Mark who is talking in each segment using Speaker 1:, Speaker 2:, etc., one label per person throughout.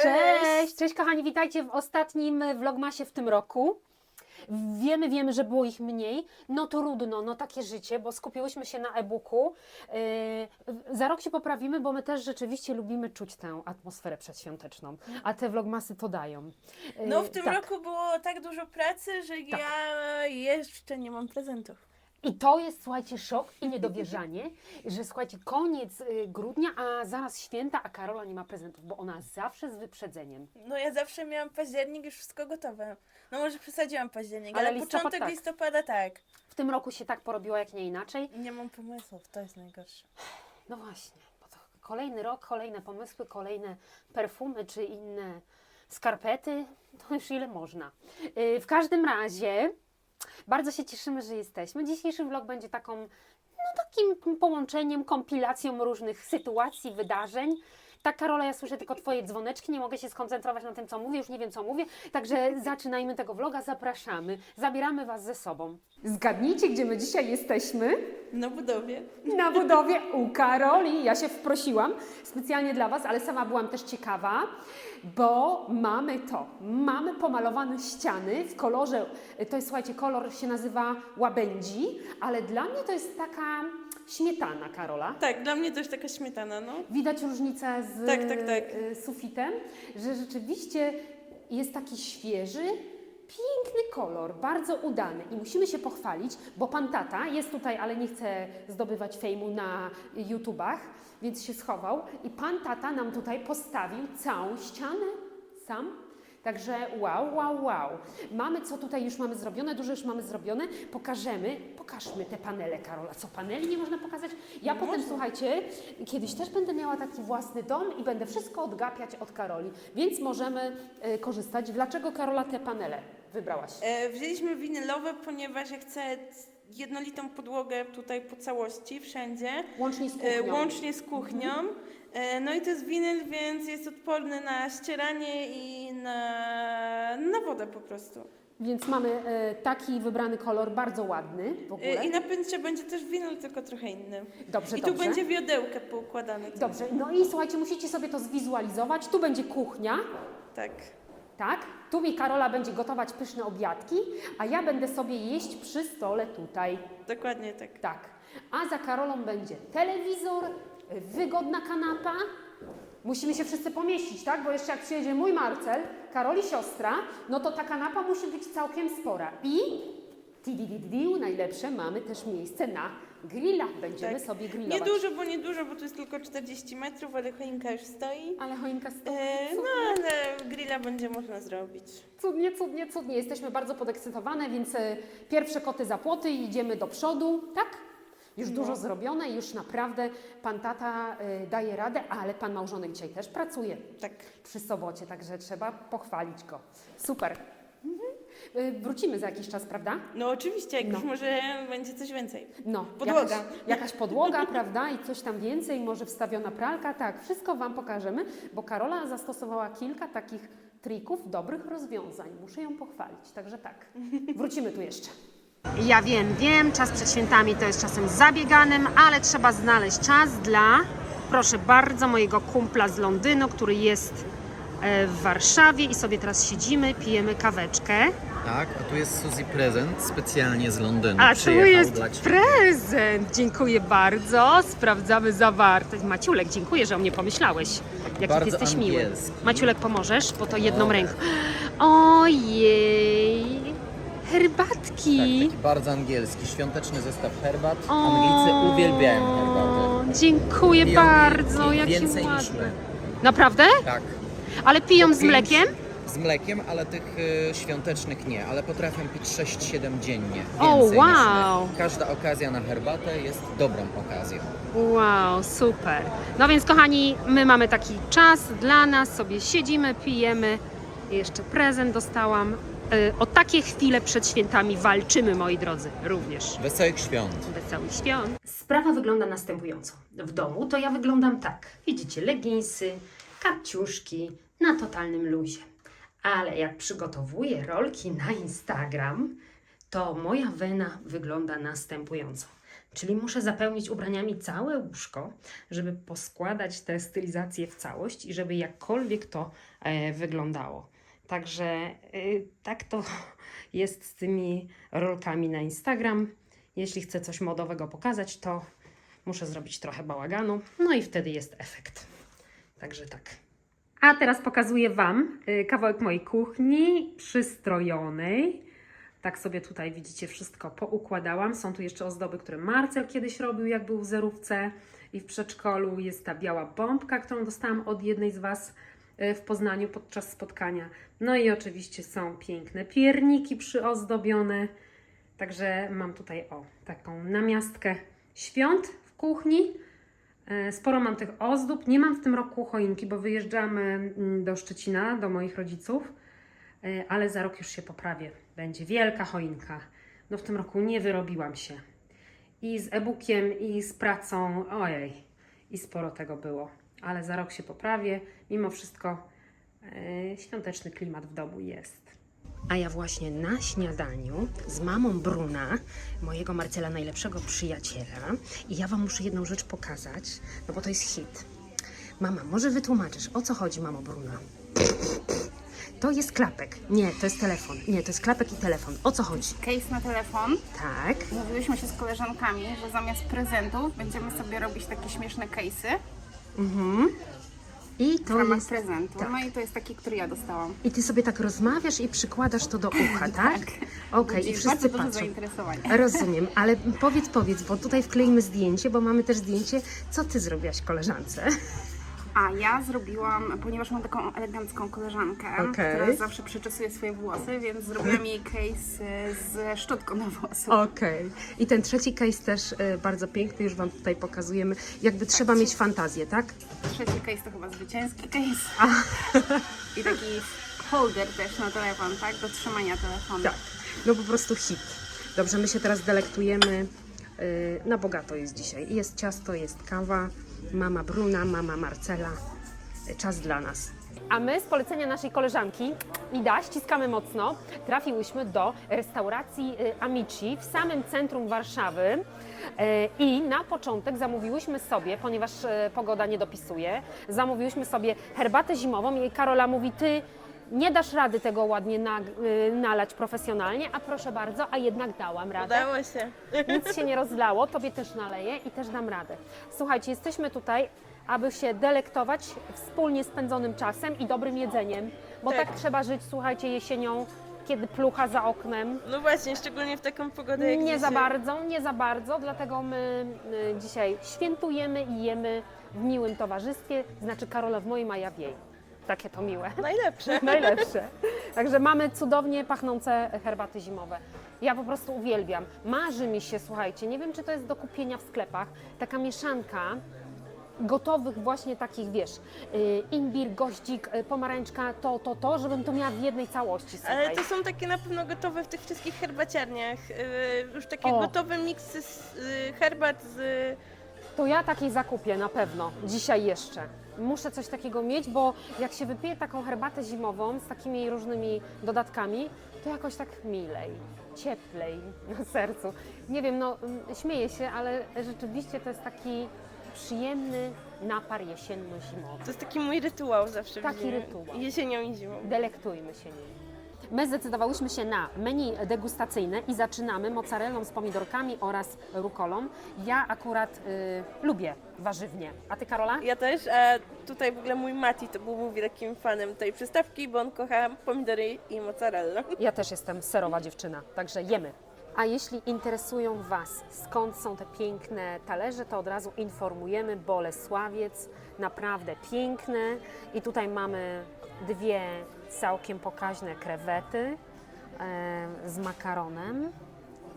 Speaker 1: Cześć! Cześć kochani, witajcie w ostatnim vlogmasie w tym roku. Wiemy, wiemy, że było ich mniej. No trudno, no takie życie, bo skupiłyśmy się na e-booku. Yy, za rok się poprawimy, bo my też rzeczywiście lubimy czuć tę atmosferę przedświąteczną, a te vlogmasy to dają. Yy,
Speaker 2: No w tym
Speaker 1: tak.
Speaker 2: roku było tak dużo pracy, że ja jeszcze nie mam prezentów.
Speaker 1: I to jest, słuchajcie, szok i niedowierzanie, że słuchajcie, koniec y, grudnia, a zaraz święta, a Karola nie ma prezentów, bo ona zawsze z wyprzedzeniem.
Speaker 2: No ja zawsze miałam październik już wszystko gotowe. No może przesadziłam październik,
Speaker 1: Ale
Speaker 2: ale,
Speaker 1: listopad
Speaker 2: początek
Speaker 1: tak.
Speaker 2: listopada tak.
Speaker 1: W tym roku się tak porobiło, jak nie inaczej.
Speaker 2: Nie mam pomysłów, to jest najgorsze.
Speaker 1: No właśnie, bo to kolejny rok, kolejne pomysły, kolejne perfumy czy inne skarpety, to już ile można. Yy, W każdym razie bardzo się cieszymy, że jesteśmy. Dzisiejszy vlog będzie taką, no takim połączeniem, kompilacją różnych sytuacji, wydarzeń. Tak, Karola, ja słyszę tylko Twoje dzwoneczki, nie mogę się skoncentrować na tym, co mówię, już nie wiem, co mówię. Także zaczynajmy tego vloga, zapraszamy, zabieramy Was ze sobą. Zgadnijcie, gdzie my dzisiaj jesteśmy?
Speaker 2: Na budowie.
Speaker 1: na budowie u Karoli. Ja się wprosiłam specjalnie dla Was, ale sama byłam też ciekawa, bo mamy to. Mamy pomalowane ściany w kolorze, to jest, słuchajcie, kolor się nazywa łabędzi, ale dla mnie to jest taka śmietana, Karola.
Speaker 2: Tak, dla mnie też taka śmietana, no.
Speaker 1: Widać różnicę z
Speaker 2: Tak, tak, tak.
Speaker 1: y, sufitem, że rzeczywiście jest taki świeży, piękny kolor, bardzo udany i musimy się pochwalić, bo pan tata jest tutaj, ale nie chce zdobywać fejmu na YouTubach, więc się schował i pan tata nam tutaj postawił całą ścianę sam. Także wow, wow, wow. Mamy co tutaj już mamy zrobione, dużo już mamy zrobione. Pokażemy, pokażmy te panele, Karola. Co, paneli nie można pokazać? Ja potem, słuchajcie, kiedyś też będę miała taki własny dom i będę wszystko odgapiać od Karoli, więc możemy e, korzystać. Dlaczego, Karola, te panele wybrałaś?
Speaker 2: E, wzięliśmy winylowe, ponieważ ja chcę jednolitą podłogę tutaj po całości, wszędzie.
Speaker 1: Łącznie z
Speaker 2: E,
Speaker 1: kuchnią.
Speaker 2: łącznie z kuchnią. E, No i to jest winyl, więc jest odporny na ścieranie i na, na wodę po prostu.
Speaker 1: Więc mamy e, taki wybrany kolor, bardzo ładny w ogóle.
Speaker 2: E, I na pęcie będzie też winyl, tylko trochę inny.
Speaker 1: Dobrze,
Speaker 2: I tu
Speaker 1: dobrze.
Speaker 2: będzie wiodełkę poukładane.
Speaker 1: Dobrze, no i słuchajcie, musicie sobie to zwizualizować. Tu będzie kuchnia,
Speaker 2: Tak.
Speaker 1: tak? Tu mi Karola będzie gotować pyszne obiadki, a ja będę sobie jeść przy stole tutaj.
Speaker 2: Dokładnie tak.
Speaker 1: Tak. A za Karolą będzie telewizor, wygodna kanapa. Musimy się wszyscy pomieścić, tak? Bo jeszcze jak przyjedzie mój Marcel, Karoli siostra, no to ta kanapa musi być całkiem spora. I tidididiu, najlepsze, mamy też miejsce na grilla. Będziemy
Speaker 2: Tak.
Speaker 1: sobie grillować.
Speaker 2: dużo, bo nie dużo, bo tu jest tylko 40 metrów, ale choinka już stoi.
Speaker 1: Ale choinka stoi.
Speaker 2: E, no ale grilla będzie można zrobić.
Speaker 1: Cudnie, cudnie, cudnie. Jesteśmy bardzo podekscytowane, więc e, pierwsze koty za płoty i idziemy do przodu, tak? Już
Speaker 2: No.
Speaker 1: dużo zrobione, już naprawdę pan tata e, daje radę, ale pan małżonek dzisiaj też pracuje
Speaker 2: Tak.
Speaker 1: przy sobocie, także trzeba pochwalić go. Super. Mhm. E, Wrócimy za jakiś czas, prawda?
Speaker 2: No oczywiście, jak
Speaker 1: No.
Speaker 2: już może będzie coś więcej.
Speaker 1: No,
Speaker 2: Podłoga.
Speaker 1: Jakaś, jakaś podłoga, prawda? I coś tam więcej, może wstawiona pralka, tak, wszystko Wam pokażemy, bo Karola zastosowała kilka takich trików, dobrych rozwiązań. Muszę ją pochwalić, także tak. Wrócimy tu jeszcze. Ja wiem, wiem, czas przed świętami to jest czasem zabieganym, ale trzeba znaleźć czas dla, proszę bardzo, mojego kumpla z Londynu, który jest e, w Warszawie i sobie teraz siedzimy, pijemy kaweczkę.
Speaker 3: Tak, a tu jest Suzy prezent specjalnie z Londynu.
Speaker 1: A tu jest prezent. Dziękuję bardzo. Sprawdzamy zawartość. Maciulek, dziękuję, że o mnie pomyślałeś. Jaki
Speaker 3: Bardzo
Speaker 1: jesteś miły.
Speaker 3: angielski.
Speaker 1: Maciulek, pomożesz? Bo to jedną ręką. Ojej. Herbatki.
Speaker 3: Tak, taki bardzo angielski, świąteczny zestaw herbat. Anglicy uwielbiają herbatę.
Speaker 1: Dziękuję
Speaker 3: Piją
Speaker 1: bardzo.
Speaker 3: jej
Speaker 1: Jaki
Speaker 3: więcej niż my.
Speaker 1: Naprawdę?
Speaker 3: Tak.
Speaker 1: Ale piją
Speaker 3: Po
Speaker 1: z
Speaker 3: pięć
Speaker 1: mlekiem?
Speaker 3: Z mlekiem, ale tych y, świątecznych nie, ale potrafią pić 6-7 dziennie.
Speaker 1: O,
Speaker 3: Więcej
Speaker 1: wow.
Speaker 3: niż my. Każda okazja na herbatę jest dobrą okazją.
Speaker 1: Wow, super. No więc kochani, my mamy taki czas dla nas, sobie siedzimy, pijemy. Jeszcze prezent dostałam. E, O takie chwile przed świętami walczymy, moi drodzy, również.
Speaker 3: Wesołych świąt.
Speaker 1: Wesołych świąt. Sprawa wygląda następująco. W domu to ja wyglądam tak. Widzicie, leginsy, kapciuszki na totalnym luzie. Ale jak przygotowuję rolki na Instagram, to moja wena wygląda następująco. Czyli muszę zapełnić ubraniami całe łóżko, żeby poskładać tę stylizację w całość i żeby jakkolwiek to e, wyglądało. Także e, tak to jest z tymi rolkami na Instagram. Jeśli chcę coś modowego pokazać, to muszę zrobić trochę bałaganu, no i wtedy jest efekt. Także tak. A teraz pokazuję Wam y, kawałek mojej kuchni przystrojonej. Tak sobie tutaj widzicie, wszystko poukładałam. Są tu jeszcze ozdoby, które Marcel kiedyś robił, jak był w zerówce i w przedszkolu. Jest ta biała bombka, którą dostałam od jednej z Was y, w Poznaniu podczas spotkania. No i oczywiście są piękne pierniki przyozdobione. Także mam tutaj o taką namiastkę świąt w kuchni. E, Sporo mam tych ozdób. Nie mam w tym roku choinki, bo wyjeżdżamy mm, do Szczecina, do moich rodziców, E, ale za rok już się poprawię. Będzie wielka choinka. No w tym roku nie wyrobiłam się. I z e-bookiem, i z pracą, ojej, i sporo tego było. Ale za rok się poprawię. Mimo wszystko e, świąteczny klimat w domu jest. A ja właśnie na śniadaniu z mamą Bruna, mojego Marcela najlepszego przyjaciela, i ja Wam muszę jedną rzecz pokazać, no bo to jest hit. Mama, może wytłumaczysz, o co chodzi, mamo Bruna? To jest klapek. Nie, to jest telefon. Nie, to jest klapek i telefon. O co chodzi?
Speaker 4: case na telefon.
Speaker 1: Tak.
Speaker 4: Mówiłyśmy się z koleżankami, że zamiast prezentów będziemy sobie robić takie śmieszne case'y
Speaker 1: Mhm. I
Speaker 4: w
Speaker 1: to
Speaker 4: ramach
Speaker 1: jest...
Speaker 4: prezentu.
Speaker 1: tak.
Speaker 4: No i to jest taki, który ja dostałam.
Speaker 1: I Ty sobie tak rozmawiasz i przykładasz to do ucha, tak? Okej, i
Speaker 4: Budzi
Speaker 1: wszyscy patrzą.
Speaker 4: zainteresowanie.
Speaker 1: Rozumiem, ale powiedz, powiedz, bo tutaj wkleimy zdjęcie, bo mamy też zdjęcie, co Ty zrobiłaś koleżance.
Speaker 4: A ja zrobiłam, ponieważ mam taką elegancką koleżankę,
Speaker 1: Okej.
Speaker 4: która zawsze przeczesuje swoje włosy, więc zrobiłam jej case y, ze szczotką na włosy.
Speaker 1: Okej. I ten trzeci case też y, bardzo piękny, już Wam tutaj pokazujemy. Jakby trzeba mieć fantazję, tak?
Speaker 4: Trzeci case to chyba zwycięski case. I taki holder też na telefon, tak? Do trzymania telefonu.
Speaker 1: Tak. No po prostu hit. Dobrze, my się teraz delektujemy. y, Na bogato jest dzisiaj. Jest ciasto, jest kawa. Mama Bruna, mama Marcela. Czas dla nas. A my z polecenia naszej koleżanki Ida, ściskamy mocno, trafiłyśmy do restauracji y, Amici w samym centrum Warszawy Y, i na początek zamówiłyśmy sobie, ponieważ y, pogoda nie dopisuje, zamówiłyśmy sobie herbatę zimową i Karola mówi, ty nie dasz rady tego ładnie na, y, nalać profesjonalnie, a proszę bardzo, a jednak dałam radę.
Speaker 2: Udało się.
Speaker 1: Nic się nie rozlało, tobie też naleję i też dam radę. Słuchajcie, jesteśmy tutaj, aby się delektować wspólnie spędzonym czasem i dobrym jedzeniem, bo tak,
Speaker 2: Tak.
Speaker 1: trzeba żyć, słuchajcie, jesienią, kiedy plucha za oknem.
Speaker 2: No właśnie, szczególnie w taką pogodę jak
Speaker 1: Nie za
Speaker 2: dzisiaj.
Speaker 1: bardzo, nie za bardzo, dlatego my y, dzisiaj świętujemy i jemy w miłym towarzystwie, znaczy Karola w moim, a ja w jej. Takie to miłe.
Speaker 2: Najlepsze.
Speaker 1: Najlepsze. Także mamy cudownie pachnące herbaty zimowe. Ja po prostu uwielbiam. Marzy mi się, słuchajcie, nie wiem czy to jest do kupienia w sklepach, taka mieszanka gotowych właśnie takich, wiesz, y, imbir, goździk, y, pomarańczka, to, to, to, żebym to miała w jednej całości, słuchaj.
Speaker 2: Ale to są takie na pewno gotowe w tych wszystkich herbaciarniach. Yy, już takie
Speaker 1: O.
Speaker 2: gotowe miksy z herbat z...
Speaker 1: To ja takiej zakupię na pewno, dzisiaj jeszcze. Muszę coś takiego mieć, bo jak się wypije taką herbatę zimową z takimi różnymi dodatkami, to jakoś tak milej, cieplej na sercu. Nie wiem, no mm, śmieję się, ale rzeczywiście to jest taki przyjemny napar jesienno-zimowy.
Speaker 2: To jest taki mój rytuał zawsze.
Speaker 1: Taki rytuał.
Speaker 2: Jesienią i zimą.
Speaker 1: Delektujmy się nim. My zdecydowałyśmy się na menu degustacyjne i zaczynamy mozzarellą z pomidorkami oraz rukolą. Ja akurat y, lubię warzywnie. A ty, Karola?
Speaker 2: Ja też, a tutaj w ogóle mój Mati to był wielkim fanem tej przystawki, bo on kocha pomidory i mozzarella.
Speaker 1: Ja też jestem serowa dziewczyna, także jemy. A jeśli interesują Was, skąd są te piękne talerze, to od razu informujemy. Bolesławiec, naprawdę piękne. I tutaj mamy dwie całkiem pokaźne krewety e, z makaronem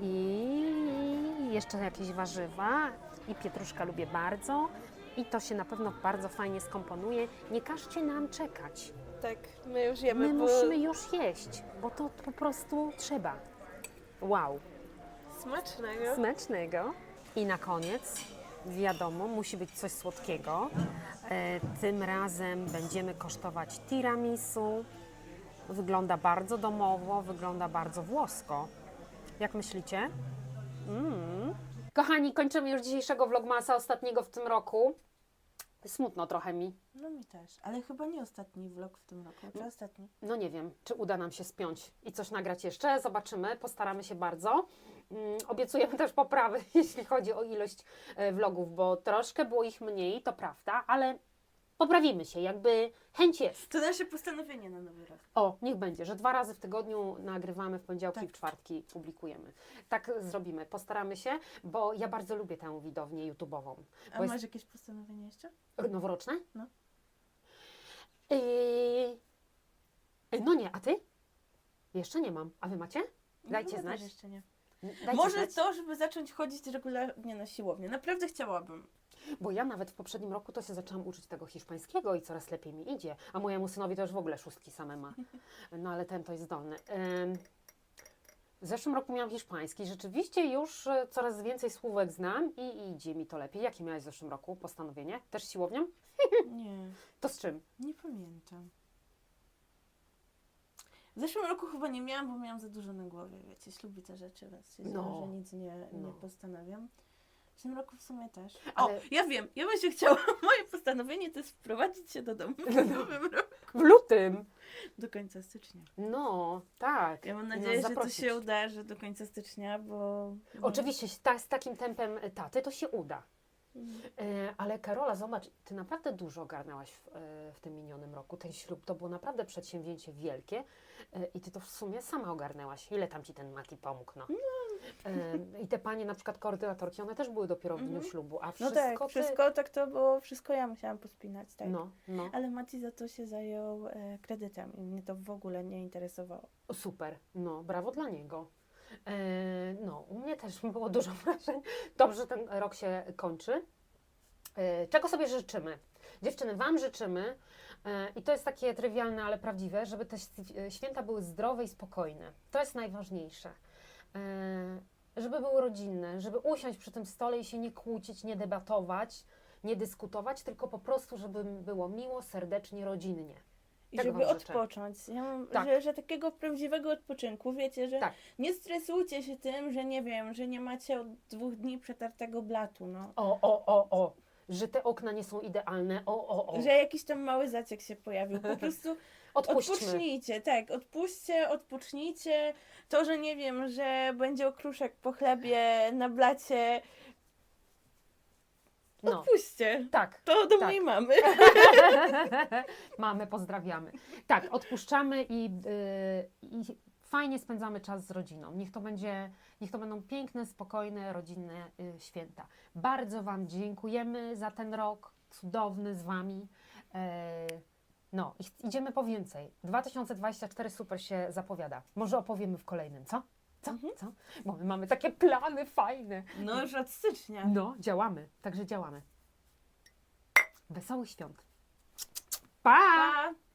Speaker 1: i jeszcze jakieś warzywa. I pietruszka lubię bardzo. I to się na pewno bardzo fajnie skomponuje. Nie każcie nam czekać.
Speaker 2: Tak, my już jemy,
Speaker 1: My
Speaker 2: bo
Speaker 1: musimy już jeść, bo to po prostu trzeba. Wow,
Speaker 2: smacznego.
Speaker 1: smacznego. I na koniec, wiadomo, musi być coś słodkiego. E, tym razem będziemy kosztować tiramisu. Wygląda bardzo domowo, wygląda bardzo włosko. Jak myślicie? Mm. Kochani, kończymy już dzisiejszego vlogmasa, ostatniego w tym roku. Smutno trochę mi.
Speaker 2: No mi też, ale chyba nie ostatni vlog w tym roku, czy ostatni?
Speaker 1: No nie wiem, czy uda nam się spiąć i coś nagrać jeszcze. Zobaczymy, postaramy się bardzo. Mm, obiecujemy też poprawy, jeśli chodzi o ilość e, vlogów, bo troszkę było ich mniej, to prawda, ale poprawimy się, jakby chęć jest.
Speaker 2: To nasze postanowienie na nowy rok.
Speaker 1: O, niech będzie, że dwa razy w tygodniu nagrywamy, w poniedziałki i
Speaker 2: Tak.
Speaker 1: w czwartki publikujemy. Tak zrobimy, postaramy się, bo ja bardzo lubię tę widownię YouTube'ową.
Speaker 2: A
Speaker 1: Bo jest
Speaker 2: masz jakieś postanowienie jeszcze?
Speaker 1: noworoczne?
Speaker 2: No.
Speaker 1: Yy... No nie, a ty? Jeszcze nie mam. A wy macie? Dajcie
Speaker 2: no,
Speaker 1: znać.
Speaker 2: Może
Speaker 1: znać.
Speaker 2: to, żeby zacząć chodzić regularnie na siłownię. Naprawdę chciałabym.
Speaker 1: Bo ja nawet w poprzednim roku to się zaczęłam uczyć tego hiszpańskiego i coraz lepiej mi idzie. A mojemu synowi to już w ogóle szóstki same ma. No ale ten to jest zdolny. W zeszłym roku miałam hiszpański. Rzeczywiście już e, coraz więcej słówek znam i idzie mi to lepiej. Jakie miałeś w zeszłym roku postanowienie? Też siłownią?
Speaker 2: Nie,
Speaker 1: To z czym?
Speaker 2: nie pamiętam. W zeszłym roku chyba nie miałam, bo miałam za dużo na głowie, wiecie, ślubi te rzeczy, więc się
Speaker 1: No.
Speaker 2: że nic nie, nie
Speaker 1: No.
Speaker 2: postanawiam. W tym roku w sumie też.
Speaker 1: Ale-
Speaker 2: O, ja wiem, ja bym się chciała, moje postanowienie to jest wprowadzić się do domu w nowym roku.
Speaker 1: W lutym!
Speaker 2: Do końca stycznia.
Speaker 1: No, tak.
Speaker 2: Ja mam
Speaker 1: nas
Speaker 2: nadzieję, że to się uda, że do końca stycznia, bo... bo-
Speaker 1: Oczywiście ta, z takim tempem taty to się uda. E, ale Karola, zobacz, ty naprawdę dużo ogarnęłaś w, e, w tym minionym roku. Ten ślub to było naprawdę przedsięwzięcie wielkie e, i ty to w sumie sama ogarnęłaś. Ile tam ci ten Mati pomógł? No. E, I te panie, na przykład koordynatorki, one też były dopiero w dniu
Speaker 2: Mhm.
Speaker 1: ślubu, a
Speaker 2: No
Speaker 1: wszystko
Speaker 2: tak,
Speaker 1: ty...
Speaker 2: wszystko tak to było, wszystko ja musiałam pospinać, tak.
Speaker 1: No, no,
Speaker 2: Ale Mati za to się zajął e, kredytem i mnie to w ogóle nie interesowało.
Speaker 1: super, no, brawo dla niego. E, no, u mnie też było dużo wrażeń. Dobrze, że ten rok się kończy. E, Czego sobie życzymy? Dziewczyny, Wam życzymy, e, i to jest takie trywialne, ale prawdziwe, żeby te e, święta były zdrowe i spokojne. To jest najważniejsze. E, Żeby były rodzinne, żeby usiąść przy tym stole i się nie kłócić, nie debatować, nie dyskutować, tylko po prostu, żeby było miło, serdecznie, rodzinnie.
Speaker 2: I
Speaker 1: Tego
Speaker 2: żeby odpocząć. Ja mam,
Speaker 1: Tak.
Speaker 2: że, że takiego prawdziwego odpoczynku, wiecie, że
Speaker 1: Tak.
Speaker 2: nie stresujcie się tym, że nie wiem, że nie macie od dwóch dni przetartego blatu, no.
Speaker 1: O, o, o, o, że te okna nie są idealne, o, o, o.
Speaker 2: Że jakiś tam mały zaciek się pojawił. Po prostu
Speaker 1: Odpuśćmy.
Speaker 2: odpocznijcie, tak, odpuśćcie, odpocznijcie. To, że nie wiem, że będzie okruszek po chlebie na blacie,
Speaker 1: No,
Speaker 2: odpuśćcie.
Speaker 1: tak.
Speaker 2: To do
Speaker 1: Tak.
Speaker 2: mojej mamy.
Speaker 1: Mamy, pozdrawiamy. Tak, odpuszczamy i, yy, i fajnie spędzamy czas z rodziną. Niech to, będzie, niech to będą piękne, spokojne, rodzinne y, święta. Bardzo Wam dziękujemy za ten rok cudowny z Wami. E, no, idziemy po więcej. 2024 super się zapowiada. Może opowiemy w kolejnym, co? Co? Co? Bo my mamy takie plany fajne.
Speaker 2: No już od stycznia.
Speaker 1: No, działamy. Także działamy. Wesołych świąt. Pa!
Speaker 2: Pa!